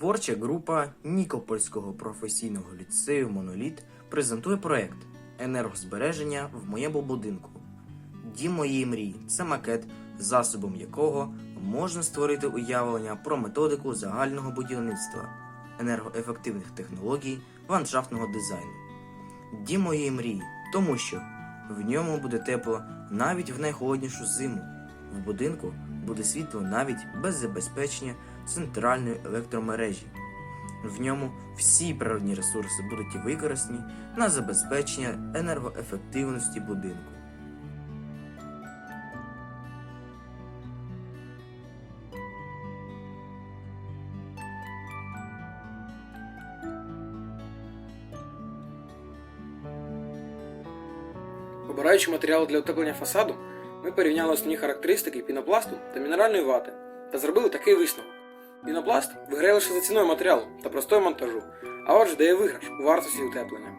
Творча група Нікопольського професійного ліцею Моноліт презентує проект енергозбереження в моєму будинку. Дім моєї мрії це макет, засобом якого можна створити уявлення про методику загального будівництва, енергоефективних технологій, ландшафтного дизайну. Дім моєї мрії, тому що в ньому буде тепло навіть в найхолоднішу зиму. В будинку буде світло навіть без забезпечення центральної електромережі. В ньому всі природні ресурси будуть використані на забезпечення енергоефективності будинку. Обираючи матеріали для утеплення фасаду, ми порівняли основні характеристики пінопласту та мінеральної вати та зробили такий висновок. Пінопласт виграє лише за ціною матеріалу та простою монтажу, а отже дає виграш у вартості утеплення.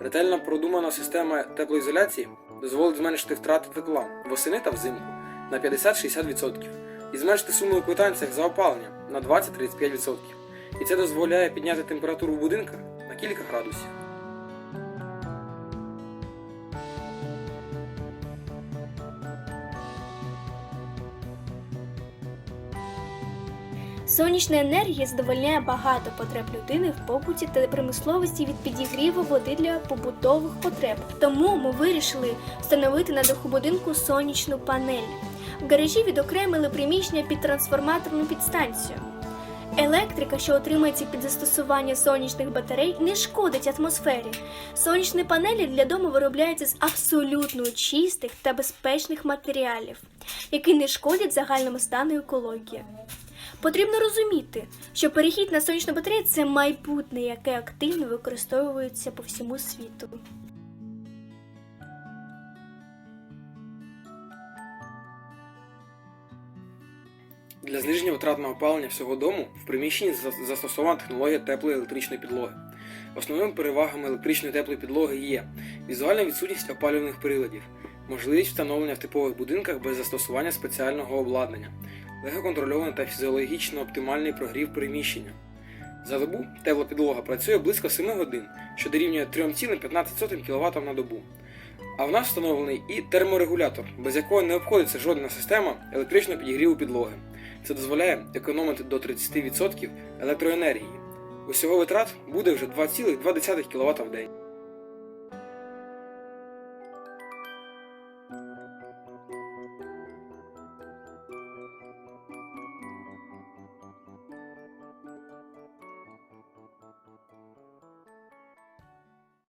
Ретельно продумана система теплоізоляції дозволить зменшити втрати тепла восени та взимку на 50-60% і зменшити суму у квитанціях за опалення на 20-35%. І це дозволяє підняти температуру в будинках на кілька градусів. Сонячна енергія задовольняє багато потреб людини в побуті та промисловості від підігріву води для побутових потреб. Тому ми вирішили встановити на даху будинку сонячну панель. В гаражі відокремили приміщення під трансформаторну підстанцію. Електрика, що отримується під застосування сонячних батарей, не шкодить атмосфері. Сонячні панелі для дому виробляються з абсолютно чистих та безпечних матеріалів, які не шкодять загальному стану екології. Потрібно розуміти, що перехід на сонячну батарею це майбутнє, яке активно використовується по всьому світу. Для зниження витрат на опалення всього дому в приміщенні застосована технологія теплої електричної підлоги. Основними перевагами електричної теплої підлоги є візуальна відсутність опалювальних приладів, можливість встановлення в типових будинках без застосування спеціального обладнання, легкоконтрольований та фізіологічно оптимальний прогрів приміщення. За добу тепла підлога працює близько 7 годин, що дорівнює 3,15 кВт на добу. А в нас встановлений і терморегулятор, без якого не обходиться жодна система електричного підігріву підлоги. Це дозволяє економити до 30% електроенергії. Усього витрат буде вже 2,2 кВт в день.